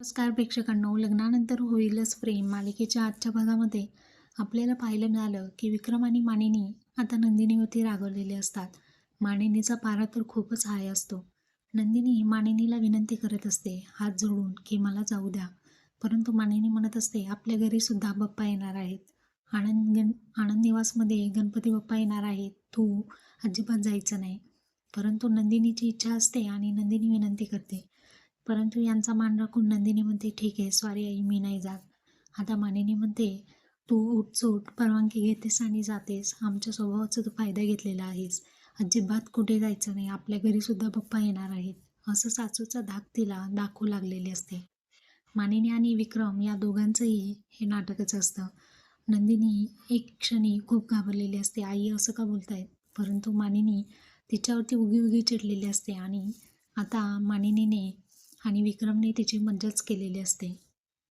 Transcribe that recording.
नमस्कार प्रेक्षकांनो. लग्नानंतर होईलच प्रेम. मालिकेच्या आजच्या भागामध्ये आपल्याला पाहायला मिळालं की विक्रम आणि मानिनी आता नंदिनीवरती रागवलेले असतात. मानिनीचा पारा तर खूपच हाय असतो. नंदिनी मानिनीला विनंती करत असते हात जोडून की मला जाऊ द्या. परंतु मानिनी म्हणत असते आपल्या घरीसुद्धा बप्पा बाप्पा येणार आहेत. आनंद गण आनंद निवासमध्ये गणपती बाप्पा येणार आहेत. तू अजिबात जायचं नाही. परंतु नंदिनीची इच्छा असते आणि नंदिनी विनंती करते परंतु यांचा मान राखून नंदिनी म्हणते ठीक आहे सॉरी आई मी नाही जात. आता मानिनी म्हणते तू उठसूट परवानगी घेतेस आणि जातेस. आमच्या स्वभावाचा तू फायदा घेतलेला आहेस. अजिबात कुठे जायचं नाही. आपल्या घरीसुद्धा पप्पा येणार आहेत. असं सासूचा धाक तिला दाखवू लागलेली असते. मानिनी आणि विक्रम या दोघांचंही हे नाटकच असतं. नंदिनी एक क्षणी खूप घाबरलेली असते. आई असं का बोलतायत परंतु मानिनी तिच्यावरती उगी उगी चिडलेली असते आणि आता मानिनीने आणि विक्रमने तिची मज्जाच केलेली असते.